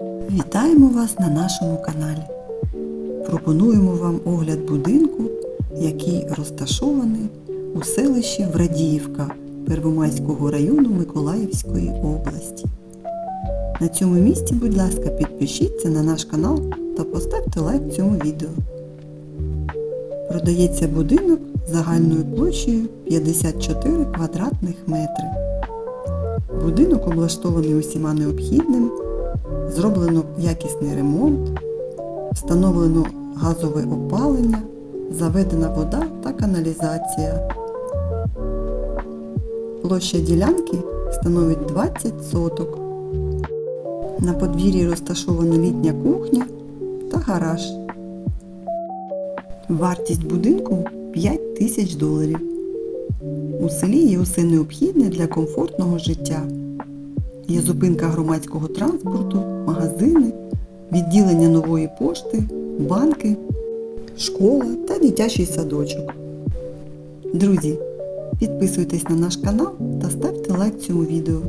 Вітаємо вас на нашому каналі. Пропонуємо вам огляд будинку, який розташований у селищі Врадіївка Первомайського району Миколаївської області. На цьому місці, будь ласка, підпишіться на наш канал та поставте лайк цьому відео. Продається будинок загальною площею 54 квадратних метри. Будинок облаштований усіма необхідним, зроблено якісний ремонт, встановлено газове опалення, заведена вода та каналізація. Площа ділянки становить 20 соток. На подвір'ї розташована літня кухня та гараж. Вартість будинку 5 тисяч доларів. У селі є усе необхідне для комфортного життя. Є зупинка громадського транспорту, магазини, відділення нової пошти, банки, школа та дитячий садочок. Друзі, підписуйтесь на наш канал та ставте лайк цьому відео.